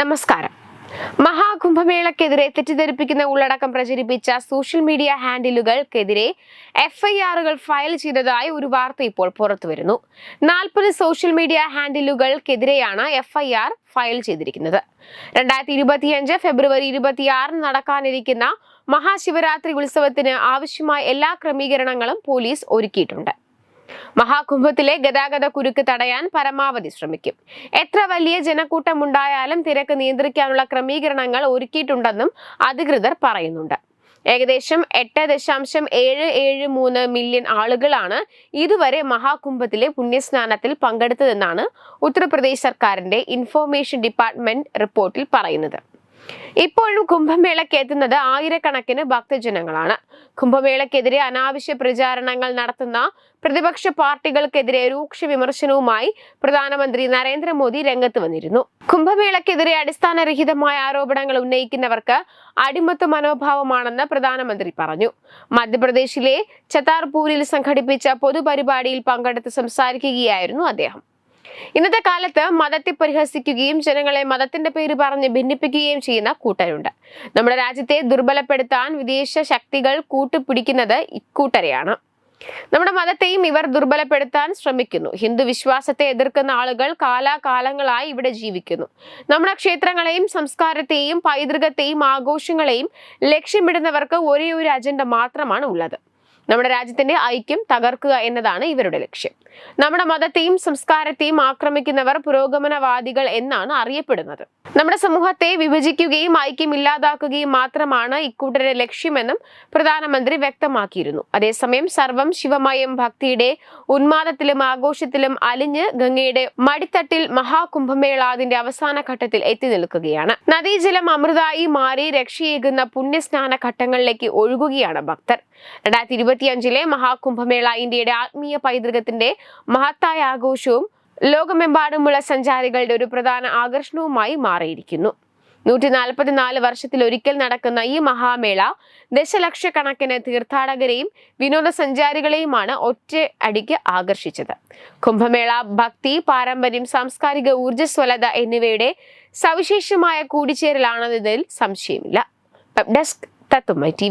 നമസ്കാരം. മഹാകുംഭമേളക്കെതിരെ തെറ്റിദ്ധരിപ്പിക്കുന്ന ഉള്ളടക്കം പ്രചരിപ്പിച്ച സോഷ്യൽ മീഡിയ ഹാൻഡിലുകൾക്കെതിരെ എഫ്ഐആറുകൾ ഫയൽ ചെയ്തതായി ഒരു വാർത്ത ഇപ്പോൾ പുറത്തുവരുന്നു. നാൽപ്പത് സോഷ്യൽ മീഡിയ ഹാൻഡിലുകൾക്കെതിരെയാണ് എഫ്ഐആർ ഫയൽ ചെയ്തിരിക്കുന്നത്. രണ്ടായിരത്തി ഇരുപത്തിയഞ്ച് ഫെബ്രുവരി ഇരുപത്തിയാറിന് നടക്കാനിരിക്കുന്ന മഹാശിവരാത്രി ഉത്സവത്തിന് ആവശ്യമായ എല്ലാ ക്രമീകരണങ്ങളും പോലീസ് ഒരുക്കിയിട്ടുണ്ട്. മഹാകുംഭത്തിലെ ഗതാഗത കുരുക്ക് തടയാൻ പരമാവധി ശ്രമിക്കും. എത്ര വലിയ ജനക്കൂട്ടമുണ്ടായാലും തിരക്ക് നിയന്ത്രിക്കാനുള്ള ക്രമീകരണങ്ങൾ ഒരുക്കിയിട്ടുണ്ടെന്നും അധികൃതർ പറയുന്നുണ്ട്. ഏകദേശം എട്ട് ദശാംശം ഏഴ് ഏഴ് മൂന്ന് മില്യൺ ആളുകളാണ് ഇതുവരെ മഹാകുംഭത്തിലെ പുണ്യസ്നാനത്തിൽ പങ്കെടുത്തതെന്നാണ് ഉത്തർപ്രദേശ് സർക്കാരിന്റെ ഇൻഫോർമേഷൻ ഡിപ്പാർട്ട്മെന്റ് റിപ്പോർട്ടിൽ പറയുന്നത്. ഇപ്പോഴും കുംഭമേളയ്ക്ക് എത്തുന്നത് ആയിരക്കണക്കിന് ഭക്തജനങ്ങളാണ്. കുംഭമേളയ്ക്കെതിരെ അനാവശ്യ പ്രചാരണങ്ങൾ നടത്തുന്ന പ്രതിപക്ഷ പാർട്ടികൾക്കെതിരെ രൂക്ഷ വിമർശനവുമായി പ്രധാനമന്ത്രി നരേന്ദ്രമോദി രംഗത്ത് വന്നിരുന്നു. കുംഭമേളയ്ക്കെതിരെ അടിസ്ഥാനരഹിതമായ ആരോപണങ്ങൾ ഉന്നയിക്കുന്നവർക്ക് അടിമത്ത മനോഭാവമാണെന്ന് പ്രധാനമന്ത്രി പറഞ്ഞു. മധ്യപ്രദേശിലെ ചത്താർപൂരിൽ സംഘടിപ്പിച്ച പൊതുപരിപാടിയിൽ പങ്കെടുത്ത് സംസാരിക്കുകയായിരുന്നു അദ്ദേഹം. ഇന്നത്തെ കാലത്ത് മതത്തെ പരിഹസിക്കുകയും ജനങ്ങളെ മതത്തിന്റെ പേര് പറഞ്ഞ് ഭിന്നിപ്പിക്കുകയും ചെയ്യുന്ന കൂട്ടരുണ്ട്. നമ്മുടെ രാജ്യത്തെ ദുർബലപ്പെടുത്താൻ വിദേശ ശക്തികൾ കൂട്ടുപിടിക്കുന്നത് ഇക്കൂട്ടരെയാണ്. നമ്മുടെ മതത്തെയും ഇവർ ദുർബലപ്പെടുത്താൻ ശ്രമിക്കുന്നു. ഹിന്ദു വിശ്വാസത്തെ എതിർക്കുന്ന ആളുകൾ കാലാകാലങ്ങളായി ഇവിടെ ജീവിക്കുന്നു. നമ്മുടെ ക്ഷേത്രങ്ങളെയും സംസ്കാരത്തെയും പൈതൃകത്തെയും ആഘോഷങ്ങളെയും ലക്ഷ്യമിടുന്നവർക്ക് ഒരേ ഒരു അജണ്ട മാത്രമാണ് ഉള്ളത്. നമ്മുടെ രാജ്യത്തിന്റെ ഐക്യം തകർക്കുക എന്നതാണ് ഇവരുടെ ലക്ഷ്യം. നമ്മുടെ മതത്തെയും സംസ്കാരത്തെയും ആക്രമിക്കുന്നവർ പുരോഗമനവാദികൾ എന്നാണ് അറിയപ്പെടുന്നത്. നമ്മുടെ സമൂഹത്തെ വിഭജിക്കുകയും ഐക്യം ഇല്ലാതാക്കുകയും മാത്രമാണ് ഇക്കൂട്ടരുടെ ലക്ഷ്യമെന്നും പ്രധാനമന്ത്രി വ്യക്തമാക്കിയിരുന്നു. അതേസമയം സർവം ശിവമയം ഭക്തിയുടെ ഉന്മാദത്തിലും ആഘോഷത്തിലും അലിഞ്ഞ് ഗംഗയുടെ മടിത്തട്ടിൽ മഹാകുംഭമേള അതിന്റെ അവസാന ഘട്ടത്തിൽ എത്തി നിൽക്കുകയാണ്. നദീജലം അമൃതായി മാറി രക്ഷയേകുന്ന പുണ്യസ്നാന ഘട്ടങ്ങളിലേക്ക് ഒഴുകുകയാണ് ഭക്തർ. രണ്ടായിരത്തി ഇരുപത്തിയഞ്ചിലെ മഹാകുംഭമേള ഇന്ത്യയുടെ ആത്മീയ പൈതൃകത്തിന്റെ മഹത്തായ ആഘോഷവും ലോകമെമ്പാടുമുള്ള സഞ്ചാരികളുടെ ഒരു പ്രധാന ആകർഷണവുമായി മാറിയിരിക്കുന്നു. നൂറ്റി നാൽപ്പത്തിനാല് വർഷത്തിൽ ഒരിക്കൽ നടക്കുന്ന ഈ മഹാമേള ദശലക്ഷക്കണക്കിന് തീർത്ഥാടകരെയും വിനോദസഞ്ചാരികളെയുമാണ് ഒറ്റ അടിക്ക് ആകർഷിച്ചത്. കുംഭമേള ഭക്തി പാരമ്പര്യം സാംസ്കാരിക ഊർജസ്വലത എന്നിവയുടെ സവിശേഷമായ കൂടിച്ചേരലാണെന്നതിൽ സംശയമില്ല. Desk തത്തുമ്മ T